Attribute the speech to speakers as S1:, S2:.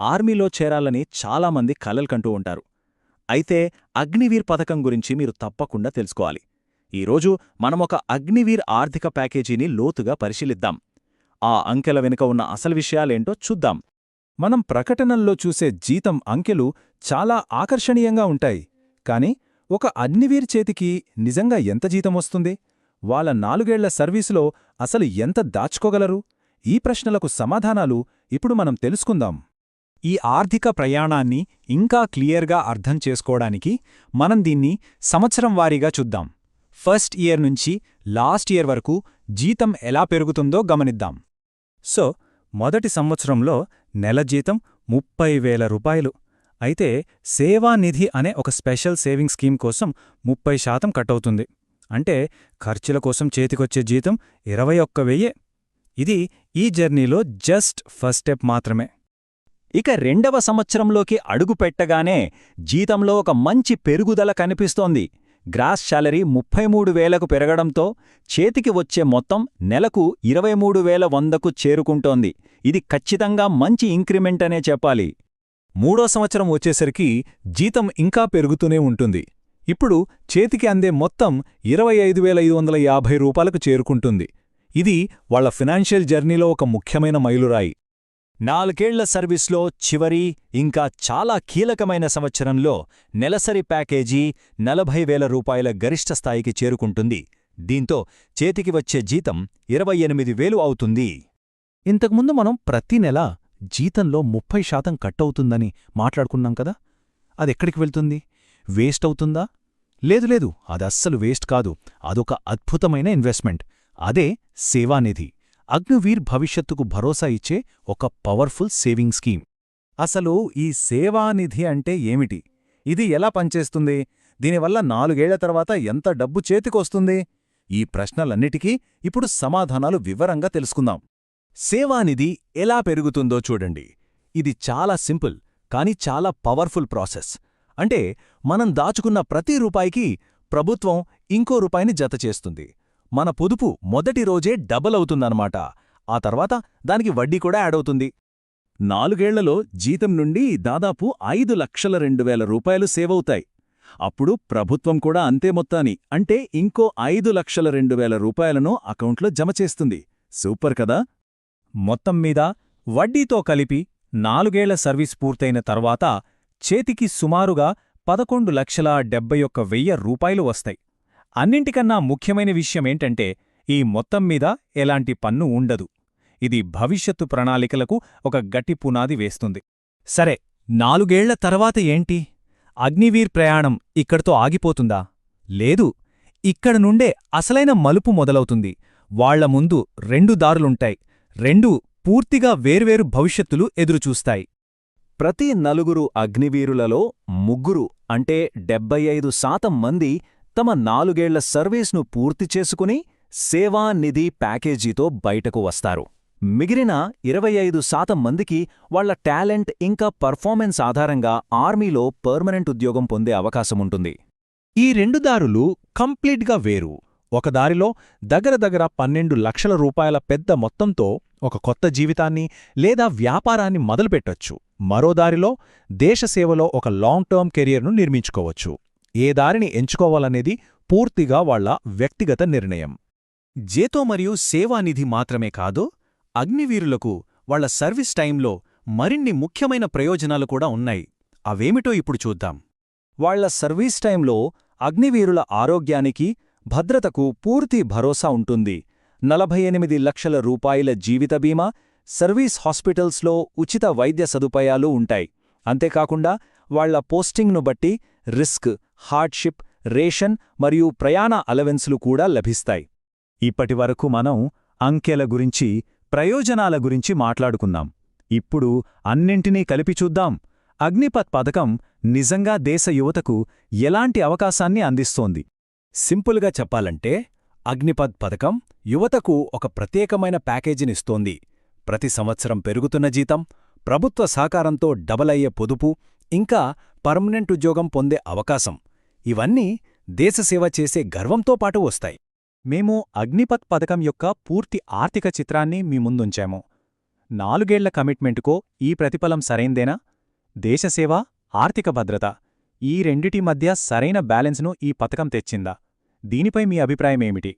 S1: ఆర్మీలో చేరాలని చాలామంది కలల్కంటూ ఉంటారు. అయితే అగ్నివీర్ పథకం గురించి మీరు తప్పకుండా తెలుసుకోవాలి. ఈరోజు మనమొక అగ్నివీర్ ఆర్థిక ప్యాకేజీని లోతుగా పరిశీలిద్దాం. ఆ అంకెల వెనుక ఉన్న అసలు విషయాలేంటో చూద్దాం.
S2: మనం ప్రకటనల్లో చూసే జీతం అంకెలు చాలా ఆకర్షణీయంగా ఉంటాయి. కాని ఒక అగ్నివీర్ చేతికి నిజంగా ఎంత జీతం వస్తుంది? వాళ్ళ నాలుగేళ్ళ సర్వీసులో అసలు ఎంత దాచుకోగలరు? ఈ ప్రశ్నలకు సమాధానాలు ఇప్పుడు మనం తెలుసుకుందాం. ఈ ఆర్థిక ప్రయాణాన్ని ఇంకా క్లియర్గా అర్థం చేసుకోవడానికి మనం దీన్ని సంవత్సరం వారీగా చూద్దాం. ఫస్ట్ ఇయర్ నుంచి లాస్ట్ ఇయర్ వరకు జీతం ఎలా పెరుగుతుందో గమనిద్దాం. సో మొదటి సంవత్సరంలో నెల జీతం ముప్పై వేల రూపాయలు. అయితే సేవానిధి అనే ఒక స్పెషల్ సేవింగ్ స్కీమ్ కోసం ముప్పై శాతం కట్టవుతుంది. అంటే ఖర్చుల కోసం చేతికొచ్చే జీతం ఇరవై ఒక్క వెయ్యే ఇది ఈ జర్నీలో జస్ట్ ఫస్ట్ స్టెప్ మాత్రమే.
S1: ఇక రెండవ సంవత్సరంలోకి అడుగు పెట్టగానే జీతంలో ఒక మంచి పెరుగుదల కనిపిస్తోంది. గ్రాస్ శాలరీ ముప్పై మూడు వేలకు పెరగడంతో చేతికి వచ్చే మొత్తం నెలకు ఇరవై మూడు వేల వందకు చేరుకుంటోంది. ఇది ఖచ్చితంగా మంచి ఇంక్రిమెంట్ అనే చెప్పాలి.
S2: మూడో సంవత్సరం వచ్చేసరికి జీతం ఇంకా పెరుగుతూనే ఉంటుంది. ఇప్పుడు చేతికి అందే మొత్తం ఇరవై ఐదు వేల ఐదు వందల యాభై రూపాయలకు చేరుకుంటుంది. ఇది వాళ్ళ ఫినాన్షియల్ జర్నీలో ఒక ముఖ్యమైన మైలురాయి.
S1: నాలుగేళ్ళ సర్వీస్లో చివరి ఇంకా చాలా కీలకమైన సంవత్సరంలో నెలసరి ప్యాకేజీ నలభై వేల రూపాయల గరిష్ట స్థాయికి చేరుకుంటుంది. దీంతో చేతికి వచ్చే జీతం ఇరవై ఎనిమిది వేలు అవుతుంది.
S2: ఇంతకుముందు మనం ప్రతి నెల జీతంలో ముప్పై శాతం కట్టవుతుందని మాట్లాడుకున్నాం కదా? అదెక్కడికి వెళ్తుంది? వేస్ట్ అవుతుందా? లేదు లేదు అదస్సలు వేస్ట్ కాదు. అదొక అద్భుతమైన ఇన్వెస్ట్మెంట్. అదే సేవానిధి. అగ్నివీర్ భవిష్యత్తుకు భరోసా ఇచ్చే ఒక పవర్ఫుల్ సేవింగ్ స్కీమ్. అసలు ఈ సేవానిధి అంటే ఏమిటి? ఇది ఎలా పనిచేస్తుంది? దీనివల్ల నాలుగేళ్ళ తర్వాత ఎంత డబ్బు చేతికొస్తుంది? ఈ ప్రశ్నలన్నిటికీ ఇప్పుడు సమాధానాలు వివరంగా తెలుసుకుందాం. సేవానిధి ఎలా పెరుగుతుందో చూడండి. ఇది చాలా సింపుల్ కాని చాలా పవర్ఫుల్ ప్రాసెస్. అంటే మనం దాచుకున్న ప్రతి రూపాయికి ప్రభుత్వం ఇంకో రూపాయిని జతచేస్తుంది మన పొదుపు మొదటి రోజే డబల్ అవుతుందన్నమాట. ఆ తర్వాత దానికి వడ్డీ కూడా యాడ్ అవుతుంది. నాలుగేళ్ళలో జీతం నుండి దాదాపు ఐదు లక్షల రెండు వేల రూపాయలు సేవవుతాయి అప్పుడు ప్రభుత్వం కూడా అంతే మొత్తాన్ని అంటే ఇంకో ఐదు లక్షల రెండు వేల రూపాయలను అకౌంట్లో జమ చేస్తుంది. సూపర్ కదా? మొత్తం మీద వడ్డీతో కలిపి నాలుగేళ్ళ సర్వీస్ పూర్తయిన తర్వాత చేతికి సుమారుగా పదకొండు లక్షల డెబ్బై ఒక్క వెయ్య రూపాయలు వస్తాయి. అన్నింటికన్నా ముఖ్యమైన విషయమేంటంటే ఈ మొత్తం మీద ఎలాంటి పన్ను ఉండదు. ఇది భవిష్యత్తు ప్రణాళికలకు ఒక గట్టి పునాది వేస్తుంది. సరే నాలుగేళ్ళ తర్వాత ఏంటి? అగ్నివీర్ ప్రయాణం ఇక్కడతో ఆగిపోతుందా? లేదు. ఇక్కడ నుండే అసలైన మలుపు మొదలవుతుంది. వాళ్ళ ముందు రెండు దారులుంటాయి. రెండు పూర్తిగా వేర్వేరు భవిష్యత్తులు ఎదురుచూస్తాయి.
S1: ప్రతి నలుగురు అగ్నివీరులలో ముగ్గురు అంటే డెబ్బై ఐదు శాతం మంది తమ నాలుగేళ్ళ సర్వీస్ను పూర్తి చేసుకుని సేవానిధి ప్యాకేజీతో బయటకు వస్తారు. మిగిలిన ఇరవై ఐదు శాతం మందికి వాళ్ళ టాలెంట్ ఇంకా పర్ఫార్మెన్స్ ఆధారంగా ఆర్మీలో పర్మనెంట్ ఉద్యోగం పొందే అవకాశముంటుంది
S2: ఈ రెండు దారులు కంప్లీట్గా వేరు. ఒక దారిలో దగ్గర దగ్గర పన్నెండు లక్షల రూపాయల పెద్ద మొత్తంతో ఒక కొత్త జీవితాన్ని లేదా వ్యాపారాన్ని మొదలుపెట్టొచ్చు. మరో దారిలో దేశసేవలో ఒక లాంగ్ టర్మ్ కెరియర్ను నిర్మించుకోవచ్చు. ఏ దారిని ఎంచుకోవాలనేది పూర్తిగా వాళ్ళ వ్యక్తిగత నిర్ణయం. జేతో మరియు సేవానిధి మాత్రమే కాదు అగ్నివీరులకు వాళ్ళ సర్వీస్ టైంలో మరిన్ని ముఖ్యమైన ప్రయోజనాలు కూడా ఉన్నాయి. అవేమిటో ఇప్పుడు చూద్దాం.
S1: వాళ్ళ సర్వీస్ టైంలో అగ్నివీరుల ఆరోగ్యానికి భద్రతకు పూర్తి భరోసా ఉంటుంది. నలభై ఎనిమిది లక్షల రూపాయల జీవిత బీమా సర్వీస్ హాస్పిటల్స్లో ఉచిత వైద్య సదుపాయాలు ఉంటాయి. అంతేకాకుండా వాళ్ళ పోస్టింగ్ను బట్టి రిస్క్ హార్డ్షిప్ రేషన్ మరియు ప్రయాణ అలవెన్సులు కూడా లభిస్తాయి. ఇప్పటివరకు మనం అంకెల గురించి ప్రయోజనాల గురించి మాట్లాడుకున్నాం. ఇప్పుడు అన్నింటినీ కలిపి చూద్దాం. అగ్నిపత్ పథకం నిజంగా దేశ యువతకు ఎలాంటి అవకాశాన్ని అందిస్తోంది? సింపుల్గా చెప్పాలంటే అగ్నిపథ్ పథకం యువతకు ఒక ప్రత్యేకమైన ప్యాకేజీనిస్తోంది. ప్రతి సంవత్సరం పెరుగుతున్న జీతం ప్రభుత్వ సహకారంతో డబలయ్యే పొదుపు ఇంకా పర్మనెంట్ ఉద్యోగం పొందే అవకాశం. ఇవన్నీ దేశసేవ చేసే గర్వంతో పాటు వస్తాయి. మేము అగ్నిపత్ పథకం యొక్క పూర్తి ఆర్థిక చిత్రాన్ని మీ ముందుంచాము. నాలుగేళ్ళ కమిట్మెంటుకో ఈ ప్రతిఫలం సరైందేనా? దేశసేవ ఆర్థిక భద్రత. ఈ రెండిటి మధ్య సరైన బ్యాలెన్స్ను ఈ పథకం తెచ్చిందా? దీనిపై మీ అభిప్రాయమేమిటి?